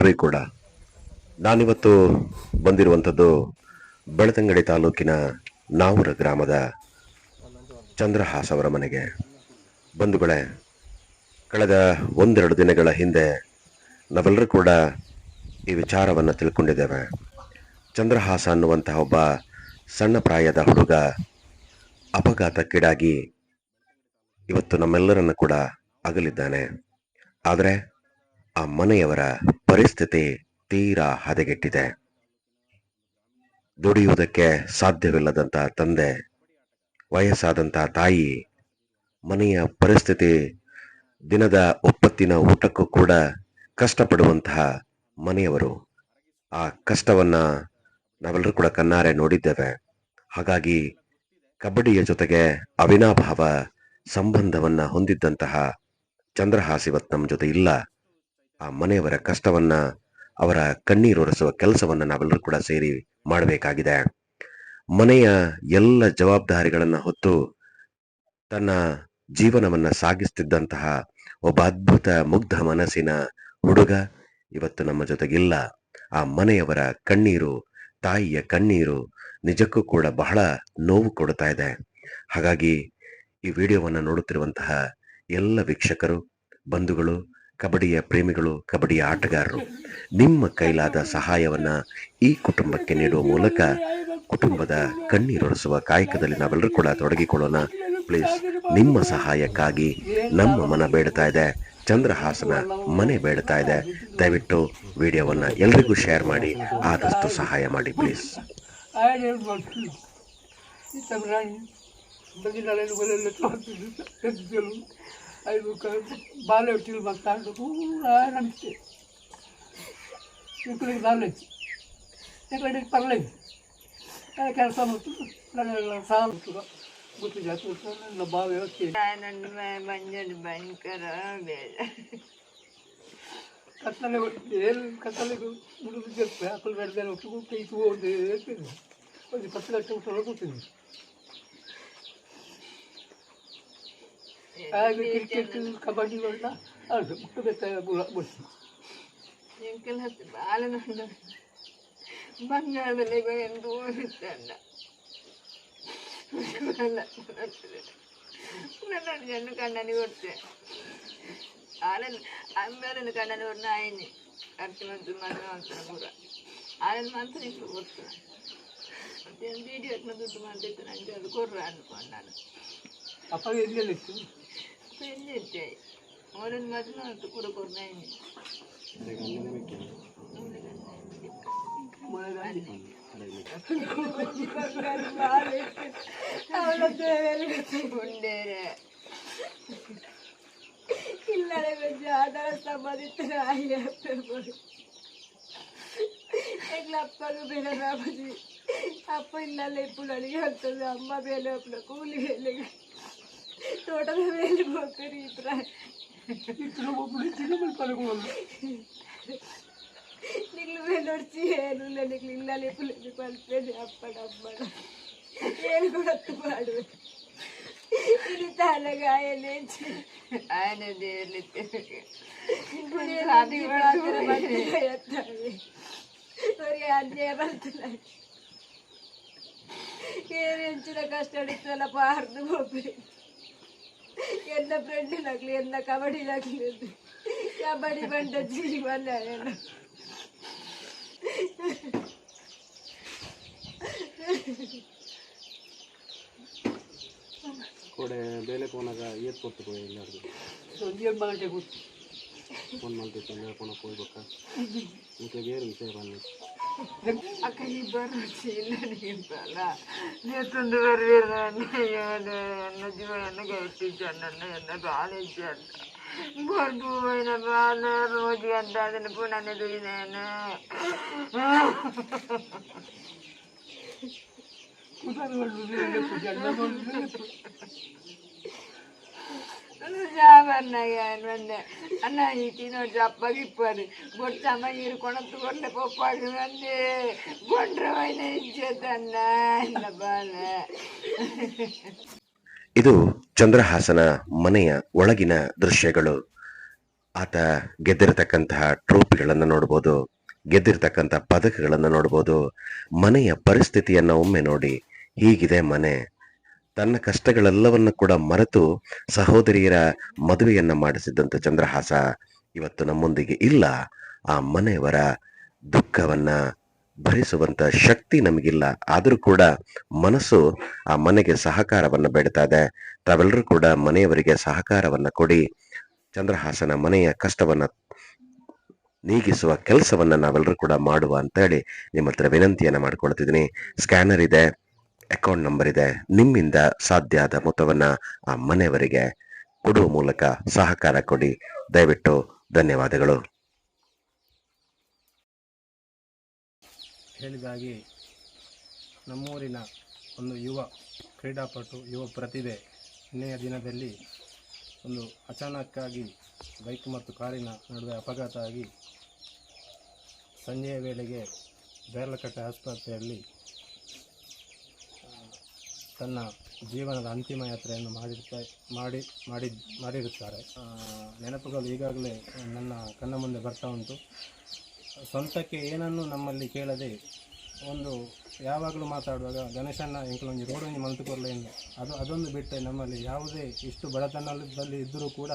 ಕೂಡ, ನಾನಿವತ್ತು ಬಂದಿರುವಂಥದ್ದು ಬೆಳತಂಗಡಿ ತಾಲೂಕಿನ ನಾವೂರ ಗ್ರಾಮದ ಚಂದ್ರಹಾಸ್ ಅವರ ಮನೆಗೆ. ಬಂಧುಗಳೇ, ಕಳೆದ ಒಂದೆರಡು ದಿನಗಳ ಹಿಂದೆ ನಾವೆಲ್ಲರೂ ಕೂಡ ಈ ವಿಚಾರವನ್ನು ತಿಳ್ಕೊಂಡಿದ್ದೇವೆ. ಚಂದ್ರಹಾಸ ಅನ್ನುವಂತಹ ಒಬ್ಬ ಸಣ್ಣ ಪ್ರಾಯದ ಹುಡುಗ ಅಪಘಾತಕ್ಕೀಡಾಗಿ ಇವತ್ತು ನಮ್ಮೆಲ್ಲರನ್ನು ಕೂಡ ಅಗಲಿದ್ದಾನೆ. ಆದರೆ ಆ ಮನೆಯವರ ಪರಿಸ್ಥಿತಿ ತೀರಾ ಹದಗೆಟ್ಟಿದೆ. ದುಡಿಯುವುದಕ್ಕೆ ಸಾಧ್ಯವಿಲ್ಲದಂತ ತಂದೆ ವಯಸ್ಸಾದಂಥ ತಾಯಿ, ಮನೆಯ ಪರಿಸ್ಥಿತಿ ದಿನದ ಒಪ್ಪತ್ತಿನ ಊಟಕ್ಕೂ ಕೂಡ ಕಷ್ಟಪಡುವಂತಹ ಮನೆಯವರು. ಆ ಕಷ್ಟವನ್ನ ನಾವೆಲ್ಲರೂ ಕೂಡ ಕಣ್ಣಾರೆ ನೋಡಿದ್ದೇವೆ. ಹಾಗಾಗಿ ಕಬಡ್ಡಿಯ ಜೊತೆಗೆ ಅವಿನಾಭಾವ ಸಂಬಂಧವನ್ನ ಹೊಂದಿದ್ದಂತಹ ಚಂದ್ರಹಾಸಿವತ್ ನಮ್ಮ ಜೊತೆ ಇಲ್ಲ. ಆ ಮನೆಯವರ ಕಷ್ಟವನ್ನ, ಅವರ ಕಣ್ಣೀರೊರೆಸುವ ಕೆಲಸವನ್ನ ನಾವೆಲ್ಲರೂ ಕೂಡ ಸೇರಿ ಮಾಡಬೇಕಾಗಿದೆ. ಮನೆಯ ಎಲ್ಲ ಜವಾಬ್ದಾರಿಗಳನ್ನ ಹೊತ್ತು ತನ್ನ ಜೀವನವನ್ನ ಸಾಗಿಸ್ತಿದ್ದಂತಹ ಒಬ್ಬ ಅದ್ಭುತ, ಮುಗ್ಧ ಮನಸ್ಸಿನ ಹುಡುಗ ಇವತ್ತು ನಮ್ಮ ಜೊತೆಗಿಲ್ಲ. ಆ ಮನೆಯವರ ಕಣ್ಣೀರು, ತಾಯಿಯ ಕಣ್ಣೀರು ನಿಜಕ್ಕೂ ಕೂಡ ಬಹಳ ನೋವು ಕೊಡ್ತಾ ಇದೆ. ಹಾಗಾಗಿ ಈ ವಿಡಿಯೋವನ್ನು ನೋಡುತ್ತಿರುವಂತಹ ಎಲ್ಲ ವೀಕ್ಷಕರು, ಬಂಧುಗಳು ಕಬಡ್ಡಿಯ ಪ್ರೇಮಿಗಳು ಕಬಡ್ಡಿಯ ಆಟಗಾರರು. ನಿಮ್ಮ ಕೈಲಾದ ಸಹಾಯವನ್ನ ಈ ಕುಟುಂಬಕ್ಕೆ ನೀಡುವ ಮೂಲಕ ಕುಟುಂಬದ ಕಣ್ಣೀರೊರೆಸುವ ಕಾಯಕದಲ್ಲಿ ನಾವೆಲ್ಲರೂ ಕೂಡ ತೊಡಗಿಕೊಳ್ಳೋಣ. ಪ್ಲೀಸ್ ನಿಮ್ಮ ಸಹಾಯಕ್ಕಾಗಿ ನಮ್ಮ ಮನ ಬೇಡ್ತಾ ಇದೆ. ಚಂದ್ರಹಾಸನ ಮನೆ ಬೇಡ್ತಾ ಇದೆ. ದಯವಿಟ್ಟು ವಿಡಿಯೋವನ್ನು ಎಲ್ರಿಗೂ ಶೇರ್ ಮಾಡಿ. ಆದಷ್ಟು ಸಹಾಯ ಮಾಡಿ ಪ್ಲೀಸ್ ಬಗ್ಗೆ अ बाल हटा पूरा नम्बर माल पर् कला मन बावेत न भयंकर ಹೇಳ್ತೀನಿ ಒಂದು ಕತ್ತಲೆ तो तुंहिंजो ಕ್ರಿಕೆಟ್ ಕಬಡ್ಡಿ ಎಲ್ಲ ಆಡ್ದು ಮುಟ್ಟು ಬೆತ್ತ ಬಿಡ್ತು ಎಂಕಲ್ ಹತ್ತು ಬಾಲ ನಂದು ಬಂಗಾಳದಲ್ಲಿ ಎಂದು ಓದಿದ್ದಲ್ಲ ನನ್ನ ಜನ ಕಣ್ಣನಿ ಕೊಡ್ತೆ ಆರನ್ ಅಂಬರನ್ನು ಕಣ್ಣನಿ ಕೊಡ್ನ ಆಯ್ನಿ ಕಟ್ಟಿ ಮಂತ್ರ ಮನೆ ಮಂತ್ರ ಪೂರ ಆರನ್ ಮಂತ್ರ ಇಟ್ಟು ಕೊಡ್ತಾನೆ ಮತ್ತೆ ವೀಡಿಯೋ ದುಡ್ಡು ಮಾಡ್ತಿತ್ತು ನಂಗೆ ಅದು ಕೊಡ್ರ ಅನ್ಕೊಂಡು ನಾನು ಅಪ್ಪ ಎಲ್ಲಿ చేర్చాయి ఓరెంజ్ మాత్రం అంత కూర కొన్నాయండి ఉండేరే ఇల్లడే పెంచి ఆధార సంపాదిస్తున్న అయ్యే ఎట్లా అప్పకు బిడ్డ అప్ప ఇళ్ళల్లో ఇప్పుడు అడిగి వస్తుంది అమ్మ బేలోపల కూలి వెళ్ళగా తోటలో వెళ్ళిపోతారు ఇప్పుడు ఇప్పుడు ఇప్పుడు చిన్నప్పుడు పలుకోవాలి నీళ్ళు వెళ్ళొచ్చి ఏళ్ళు నీళ్ళు ఇళ్ళాలి ఎప్పుడు ఎప్పుడు పలిపోయింది అప్పడు అప్పడు ఏళ్ళు కూడా అత్తుపాడు. పార్దు పోపే ಎಲ್ಲ ಫ್ರೆಂಡಿನಾಗ್ಲಿ ಎಲ್ಲ ಕಬಡ್ಡಿನಾಗ್ಲಿ ಕಬಡ್ಡಿ ಬಂಡ ಜೀವನ ಎಲ್ಲ ಕೊಡೆ ಬೇಲೆ ಕೋನಾಗ ಏತ್ ಕೊಟ್ಟು ಹೋಗಿ ಎಲ್ಲರಿಗೂ ಒಂದು ಮಾಡಿ ಗೊತ್ತು ಫೋನ್ ಮಾಡ್ತಿತ್ತು ಹೇಳ್ಕೊಂಡು ಹೋಗ್ಬೇಕ ಮತ್ತೆ ಬೇರೆ ವಿಷಯ ಬನ್ನಿ ಅಕ್ಕ ಇಬ್ಬರು ಇಲ್ಲ ನಿಂತಲ್ಲ ನೀತೊಂದು ಬರ್ವೀರ ಎನ್ನ ಜೀವನ ಗೈತಿದ್ದ ನನ್ನ ಎನ್ನ ಬಾಳಿದ್ದ ಅಂತ ಬಂದು ಹೋಯ್ನ ಬಾಲ ರೋಜಿ ಅಂತ ಅದನ್ನು ಪುನಃ ಬಂದೆ ಅನ್ನ ಈ ನೋಡಿ ಅಪ್ಪಗೆ ಇಪ್ಪದು ಗೊತ್ತಮ್ಮ ಇರು ಕೊಣತ್ತು ಕೊಡ್ಲೆ ಪಪ್ಪಾಗಿ ಬಂದೆ ಗೊಂಡ್ರವೈನ ಇಜ್ಜದನ್ನ ಇಲ್ಲ ಬಾಲ ಇದು ಚಂದ್ರಹಾಸನ ಮನೆಯ ಒಳಗಿನ ದೃಶ್ಯಗಳು. ಆತ ಗೆದ್ದಿರತಕ್ಕಂತಹ ಟ್ರೋಫಿಗಳನ್ನು ನೋಡ್ಬೋದು, ಗೆದ್ದಿರತಕ್ಕಂತಹ ಪದಕಗಳನ್ನು ನೋಡ್ಬೋದು, ಮನೆಯ ಪರಿಸ್ಥಿತಿಯನ್ನು ಒಮ್ಮೆ ನೋಡಿ, ಹೀಗಿದೆ ಮನೆ. ತನ್ನ ಕಷ್ಟಗಳೆಲ್ಲವನ್ನು ಕೂಡ ಮರೆತು ಸಹೋದರಿಯರ ಮದುವೆಯನ್ನ ಮಾಡಿಸಿದ್ದಂಥ ಚಂದ್ರಹಾಸ ಇವತ್ತು ನಮ್ಮೊಂದಿಗೆ ಇಲ್ಲ. ಆ ಮನೆಯವರ ದುಃಖವನ್ನ ಭರಿಸುವಂತ ಶಕ್ತಿ ನಮಗಿಲ್ಲ. ಆದರೂ ಕೂಡ ಮನಸ್ಸು ಆ ಮನೆಗೆ ಸಹಕಾರವನ್ನ ಬೇಡ್ತಾ ಇದೆ. ತಾವೆಲ್ಲರೂ ಕೂಡ ಮನೆಯವರಿಗೆ ಸಹಕಾರವನ್ನ ಕೊಡಿ. ಚಂದ್ರಹಾಸನ ಮನೆಯ ಕಷ್ಟವನ್ನ ನೀಗಿಸುವ ಕೆಲಸವನ್ನ ನಾವೆಲ್ಲರೂ ಕೂಡ ಮಾಡುವ ಅಂತೇಳಿ ನಿಮ್ಮ ಹತ್ರ ವಿನಂತಿಯನ್ನ ಮಾಡ್ಕೊಳ್ತಿದ್ದೀನಿ. ಸ್ಕ್ಯಾನರ್ ಇದೆ. ಅಕೌಂಟ್ ನಂಬರ್ ಇದೆ. ನಿಮ್ಮಿಂದ ಸಾಧ್ಯ ಆದ ಮೊತ್ತವನ್ನು ಆ ಮನೆಯವರಿಗೆ ಕೊಡುವ ಮೂಲಕ ಸಹಕಾರ ಕೊಡಿ. ದಯವಿಟ್ಟು ಧನ್ಯವಾದಗಳು. ಹೇಳಿದಾಗಿ ನಮ್ಮೂರಿನ ಒಂದು ಯುವ ಕ್ರೀಡಾಪಟು, ಯುವ ಪ್ರತಿಭೆ ನಿನ್ನೆಯ ದಿನದಲ್ಲಿ ಒಂದು ಅಚಾನಕ್ಕಾಗಿ ಬೈಕ್ ಮತ್ತು ಕಾರಿನ ನಡುವೆ ಅಪಘಾತ ಆಗಿ ಸಂಜೆಯ ವೇಳೆಗೆ ಬೇರ್ಲಕಟ್ಟೆ ಆಸ್ಪತ್ರೆಯಲ್ಲಿ ತನ್ನ ಜೀವನದ ಅಂತಿಮ ಯಾತ್ರೆಯನ್ನು ಮಾಡಿರ್ತಾ ಮಾಡಿ ಮಾಡಿ, ಮಾಡಿರುತ್ತಾರೆ. ನೆನಪುಗಳು ಈಗಾಗಲೇ ನನ್ನ ಕಣ್ಣ ಮುಂದೆ ಬರ್ತಾ ಉಂಟು. ಸ್ವಂತಕ್ಕೆ ಏನನ್ನು ನಮ್ಮಲ್ಲಿ ಕೇಳದೆ ಒಂದು ಯಾವಾಗಲೂ ಮಾತಾಡುವಾಗ ಗಣೇಶಣ್ಣ ಎಂಕ್ಲೊಂಜಿ ರೋಡೊಂಜಿ ಮಲ್ತು ಎಂದು. ಅದು, ಅದೊಂದು ಬಿಟ್ಟರೆ ನಮ್ಮಲ್ಲಿ ಯಾವುದೇ ಇಷ್ಟು ಬಡತನದಲ್ಲಿ ಇದ್ದರೂ ಕೂಡ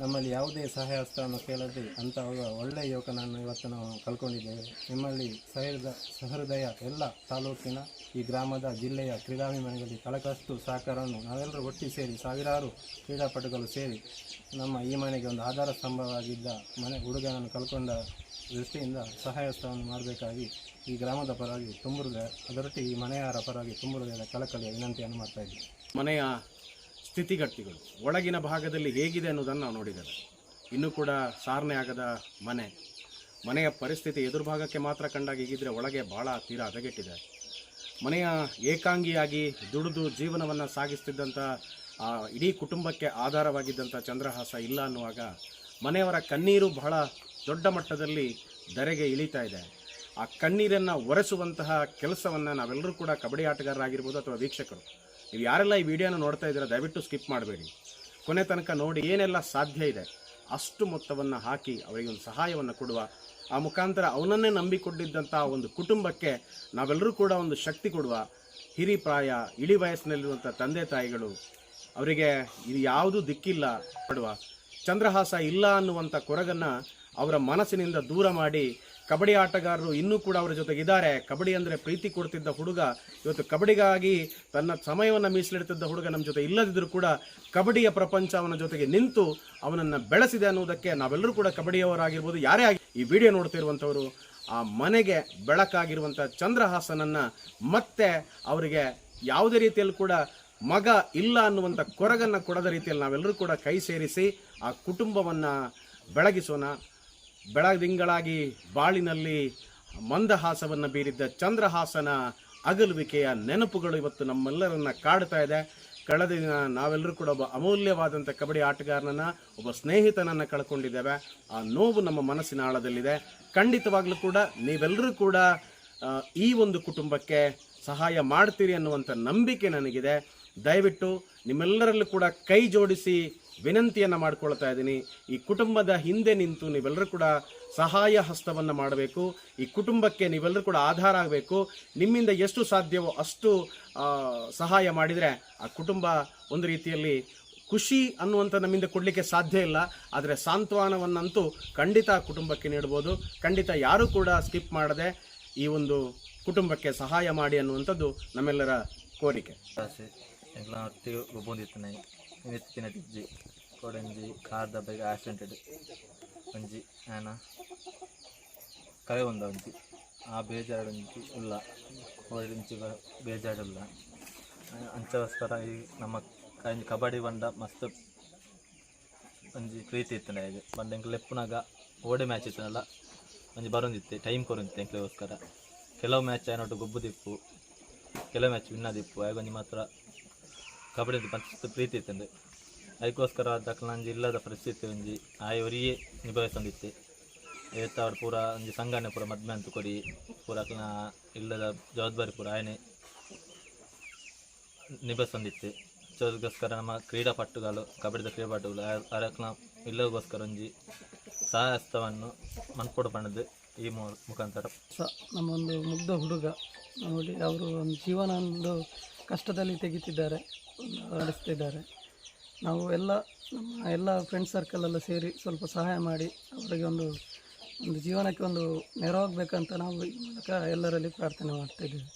ನಮ್ಮಲ್ಲಿ ಯಾವುದೇ ಸಹಾಯ ಹಸ್ತವನ್ನು ಕೇಳದೆ ಅಂತ ಒಳ್ಳೆಯ ಯುವಕನನ್ನು ಇವತ್ತು ನಾವು ಕಲ್ಕೊಂಡಿದ್ದೇವೆ ನಿಮ್ಮಲ್ಲಿ ಸಹೃದ, ಸಹೃದಯ ಎಲ್ಲ ತಾಲೂಕಿನ ಈ ಗ್ರಾಮದ ಜಿಲ್ಲೆಯ ಕ್ರೀಡಾಭಿಮಾನಿಗಳಿಗೆ ಕಳಕಷ್ಟು ಸಹಕಾರವನ್ನು ನಾವೆಲ್ಲರೂ ಒಟ್ಟಿ ಸೇರಿ ಸಾವಿರಾರು ಕ್ರೀಡಾಪಟುಗಳು ಸೇರಿ ನಮ್ಮ ಈ ಮನೆಗೆ ಒಂದು ಆಧಾರ ಸ್ತಂಭವಾಗಿದ್ದ ಮನೆ ಹುಡುಗನನ್ನು ಕಳ್ಕೊಂಡ ದೃಷ್ಟಿಯಿಂದ ಸಹಾಯಸ್ಥವನ್ನು ಮಾಡಬೇಕಾಗಿ ಈ ಗ್ರಾಮದ ಪರವಾಗಿ ತುಂಬ ಅದರೊಟ್ಟಿ ಅದರೊಟ್ಟಿಗೆ ಈ ಮನೆಯರ ಪರವಾಗಿ ತುಂಬ ಹೃದಯದ ಕಳಕಳಿಯ ವಿನಂತಿಯನ್ನು ಮಾಡ್ತಾ ಇದ್ದೀವಿ ಮನೆಯ ಸ್ಥಿತಿಗತಿಗಳು, ಒಳಗಿನ ಭಾಗದಲ್ಲಿ ಹೇಗಿದೆ ಅನ್ನೋದನ್ನು ನಾವು ನೋಡಿದ್ದೇವೆ. ಇನ್ನೂ ಕೂಡ ಸಾರಣೆ ಆಗದ ಮನೆ, ಮನೆಯ ಪರಿಸ್ಥಿತಿ ಎದುರು ಭಾಗಕ್ಕೆ ಮಾತ್ರ ಕಂಡಾಗ ಹೀಗಿದ್ರೆ ಒಳಗೆ ಭಾಳ ತೀರಾ ಹದಗೆಟ್ಟಿದೆ. ಮನೆಯ ಏಕಾಂಗಿಯಾಗಿ ದುಡಿದು ಜೀವನವನ್ನು ಸಾಗಿಸ್ತಿದ್ದಂಥ ಇಡೀ ಕುಟುಂಬಕ್ಕೆ ಆಧಾರವಾಗಿದ್ದಂಥ ಚಂದ್ರಹಾಸ ಇಲ್ಲ ಅನ್ನುವಾಗ ಮನೆಯವರ ಕಣ್ಣೀರು ಬಹಳ ದೊಡ್ಡ ಮಟ್ಟದಲ್ಲಿ ಧರೆಗೆ ಇಳಿತಾ ಇದೆ. ಆ ಕಣ್ಣೀರನ್ನು ಒರೆಸುವಂತಹ ಕೆಲಸವನ್ನು ನಾವೆಲ್ಲರೂ ಕೂಡ ಕಬಡ್ಡಿ ಆಟಗಾರರಾಗಿರ್ಬೋದು ಅಥವಾ ವೀಕ್ಷಕರು. ನೀವು ಯಾರೆಲ್ಲ ಈ ವಿಡಿಯೋನ ನೋಡ್ತಾ ಇದ್ದೀರಾ, ದಯವಿಟ್ಟು ಸ್ಕಿಪ್ ಮಾಡಬೇಡಿ. ಕೊನೆ ತನಕ ನೋಡಿ ಏನೆಲ್ಲ ಸಾಧ್ಯ ಇದೆ, ಅಷ್ಟು ಮೊತ್ತವನ್ನು ಹಾಕಿ ಅವರಿಗೆ ಒಂದು ಸಹಾಯವನ್ನು ಕೊಡುವ ಆ ಮುಖಾಂತರ ಅವನನ್ನೇ ನಂಬಿಕೊಂಡಿದ್ದಂಥ ಒಂದು ಕುಟುಂಬಕ್ಕೆ ನಾವೆಲ್ಲರೂ ಕೂಡ ಒಂದು ಶಕ್ತಿ ಕೊಡುವ ಹಿರಿ ಪ್ರಾಯ, ಇಳಿ ವಯಸ್ಸಿನಲ್ಲಿರುವಂಥ ತಂದೆ ತಾಯಿಗಳು, ಅವರಿಗೆ ಇದು ಯಾವುದೂ ದಿಕ್ಕಿಲ್ಲ ಪಡುವ, ಚಂದ್ರಹಾಸ ಇಲ್ಲ ಅನ್ನುವಂಥ ಕೊರಗನ್ನು ಅವರ ಮನಸ್ಸಿನಿಂದ ದೂರ ಮಾಡಿ ಕಬಡ್ಡಿ ಆಟಗಾರರು ಇನ್ನೂ ಕೂಡ ಅವರ ಜೊತೆಗಿದ್ದಾರೆ. ಕಬಡ್ಡಿ ಅಂದರೆ ಪ್ರೀತಿ ಕೊಡ್ತಿದ್ದ ಹುಡುಗ. ಇವತ್ತು ಕಬಡ್ಡಿಗಾಗಿ ತನ್ನ ಸಮಯವನ್ನು ಮೀಸಲಿಡ್ತಿದ್ದ ಹುಡುಗ ನಮ್ಮ ಜೊತೆ ಇಲ್ಲದಿದ್ದರೂ ಕೂಡ ಕಬಡ್ಡಿಯ ಪ್ರಪಂಚ ಅವನ ಜೊತೆಗೆ ನಿಂತು ಅವನನ್ನು ಬೆಳೆಸಿದೆ ಅನ್ನೋದಕ್ಕೆ ನಾವೆಲ್ಲರೂ ಕೂಡ ಕಬಡ್ಡಿಯವರಾಗಿರ್ಬೋದು. ಯಾರೇ ಆಗಿ ಈ ವಿಡಿಯೋ ನೋಡ್ತಿರುವಂಥವರು, ಆ ಮನೆಗೆ ಬೆಳಕಾಗಿರುವಂಥ ಚಂದ್ರಹಾಸನನ್ನು ಮತ್ತೆ ಅವರಿಗೆ ಯಾವುದೇ ರೀತಿಯಲ್ಲಿ ಕೂಡ ಮಗ ಇಲ್ಲ ಅನ್ನುವಂಥ ಕೊರಗನ್ನು ಕೊಡದ ರೀತಿಯಲ್ಲಿ ನಾವೆಲ್ಲರೂ ಕೂಡ ಕೈ ಸೇರಿಸಿ ಆ ಕುಟುಂಬವನ್ನು ಬೆಳಗಿಸೋಣ. ಬೆಳದಿಂಗಳಾಗಿ ಬಾಳಿನಲ್ಲಿ ಮಂದಹಾಸವನ್ನು ಬೀರಿದ್ದ ಚಂದ್ರಹಾಸನ ಅಗಲುವಿಕೆಯ ನೆನಪುಗಳು ಇವತ್ತು ನಮ್ಮೆಲ್ಲರನ್ನ ಕಾಡ್ತಾ ಇದೆ. ಕಳೆದ ದಿನ ನಾವೆಲ್ಲರೂ ಕೂಡ ಒಬ್ಬ ಅಮೂಲ್ಯವಾದಂಥ ಕಬಡ್ಡಿ ಆಟಗಾರನನ್ನು, ಒಬ್ಬ ಸ್ನೇಹಿತನನ್ನು ಕಳ್ಕೊಂಡಿದ್ದೇವೆ. ಆ ನೋವು ನಮ್ಮ ಮನಸ್ಸಿನ ಆಳದಲ್ಲಿದೆ. ಖಂಡಿತವಾಗ್ಲೂ ಕೂಡ ನೀವೆಲ್ಲರೂ ಕೂಡ ಈ ಒಂದು ಕುಟುಂಬಕ್ಕೆ ಸಹಾಯ ಮಾಡ್ತೀರಿ ಅನ್ನುವಂಥ ನಂಬಿಕೆ ನನಗಿದೆ. ದಯವಿಟ್ಟು ನಿಮ್ಮೆಲ್ಲರಲ್ಲೂ ಕೂಡ ಕೈ ಜೋಡಿಸಿ ವಿನಂತಿಯನ್ನು ಮಾಡ್ಕೊಳ್ತಾ ಇದ್ದೀನಿ. ಈ ಕುಟುಂಬದ ಹಿಂದೆ ನಿಂತು ನೀವೆಲ್ಲರೂ ಕೂಡ ಸಹಾಯ ಹಸ್ತವನ್ನು ಮಾಡಬೇಕು. ಈ ಕುಟುಂಬಕ್ಕೆ ನೀವೆಲ್ಲರೂ ಕೂಡ ಆಧಾರ ಆಗಬೇಕು. ನಿಮ್ಮಿಂದ ಎಷ್ಟು ಸಾಧ್ಯವೋ ಅಷ್ಟು ಸಹಾಯ ಮಾಡಿದರೆ ಆ ಕುಟುಂಬ ಒಂದು ರೀತಿಯಲ್ಲಿ ಖುಷಿ ಅನ್ನುವಂಥ ನಮ್ಮಿಂದ ಕೊಡಲಿಕ್ಕೆ ಸಾಧ್ಯ ಇಲ್ಲ. ಆದರೆ ಸಾಂತ್ವನವನ್ನಂತೂ ಖಂಡಿತ ಕುಟುಂಬಕ್ಕೆ ನೀಡ್ಬೋದು. ಖಂಡಿತ ಯಾರೂ ಕೂಡ ಸ್ಕಿಪ್ ಮಾಡದೆ ಈ ಒಂದು ಕುಟುಂಬಕ್ಕೆ ಸಹಾಯ ಮಾಡಿ ಅನ್ನುವಂಥದ್ದು ನಮ್ಮೆಲ್ಲರ ಕೋರಿಕೆ. ಆಸೆ ಟಿಜ್ಜಿ ಕೊಡಂಜಿ ಕಾರ್ದ ದಬ್ಬೆಗೆ ಆಕ್ಸಿಡೆಂಟೆಡ್ ಒಂಜಿ, ಆನ. ಕಳೆ ಒಂದ ಒಂಜಿ. ಆ ಬೇಜಾರೊಂಜಿ ಉಲ್ಲ ಓಡಿಂಚಿ ಬೇಜಾರಿಲ್ಲ. ಅಂಚಗೋಸ್ಕರ ಈ ನಮ್ಮ ಕೈ- ಕಬಡ್ಡಿ ಬಂಡ ಮಸ್ತ್ ಒಂಜಿ ಪ್ರೀತಿ ಇತ್ತನ ಇದು ಬಂಡ ಎಂಕ್ ಲೆಪ್ಪನಾಗ ಓಡೆ ಮ್ಯಾಚ್ ಇತ್ತನಲ್ಲ ಒಂಜಿ ಬರೊಂದಿತ್ತೆ, ಟೈಮ್ ಕೊರೊಂದಿತ್ತೆ ಎಂಕ್ಲೆಗೋಸ್ಕರ ಕೆಲವು ಮ್ಯಾಚ್ ಏನೊಟ್ಟು ಗೊಬ್ಬು ದಿಪ್ಪು. ಕೆಲವು ಮ್ಯಾಚ್ ವಿನ್ನದಿಪ್ಪು ಆಗ ಒಂಜಿ ಮಾತ್ರ ಕಬಡ್ಡಿ ಮಸ್ತ್ ಪ್ರೀತಿ ಇತ್ತಂದು. ಅದಕ್ಕೋಸ್ಕರ ಅದಕ್ಕೆ ಅಂಜಿ ಇಲ್ಲದ ಪರಿಸ್ಥಿತಿ ಒಂಜಿ ಆಯವರಿಗೆ ನಿಭಾಯಿಸಿತ್ತು ಇವತ್ತು ಅವ್ರು ಪೂರ ಒಂಜಿ ಸಂಘನೆ ಪೂರ ಮದ್ಮೆ ಅಂತ ಕೊಡಿ, ಪೂರ ಇಲ್ಲದ ಜವಾಬ್ದಾರಿ ಪೂರ ಆಯನೆ ನಿಭಾಯಿಸೊಂದಿತ್ತೆ. ಸೊ ಅದಕ್ಕೋಸ್ಕರ ನಮ್ಮ ಕ್ರೀಡಾಪಟುಗಳು ಕಬಡ್ಡಿದ ಕ್ರೀಡಾಪಟುಗಳು ಅದಕ್ಕೆ ಇಲ್ಲಗೋಸ್ಕರ ಒಂಜಿ ಸಹಾಯಸ್ತವನ್ನು ಮನ್ಪೊಡು ಪಣದು ಈ ಮುಖಾಂತರ. ಸ ನಮ್ಮೊಂದು ಮುಗ್ಧ ಹುಡುಗ, ನೋಡಿ, ಅವರು ಒಂದು ಜೀವನ ಒಂದು ಕಷ್ಟದಲ್ಲಿ ತೆಗಿತಿದ್ದಾರೆ, ನಡೆಸ್ತಿದ್ದಾರೆ. ನಾವು ಎಲ್ಲ ನಮ್ಮ ಎಲ್ಲ ಫ್ರೆಂಡ್ ಸರ್ಕಲೆಲ್ಲ ಸೇರಿ ಸ್ವಲ್ಪ ಸಹಾಯ ಮಾಡಿ ಅವರಿಗೆ ಒಂದು ಒಂದು ಜೀವನಕ್ಕೆ ಒಂದು ನೆರವಾಗಬೇಕಂತ ನಾವು ಈ ಮೂಲಕ ಎಲ್ಲರಲ್ಲಿ ಪ್ರಾರ್ಥನೆ ಮಾಡ್ತಾ ಇದ್ದೇವೆ.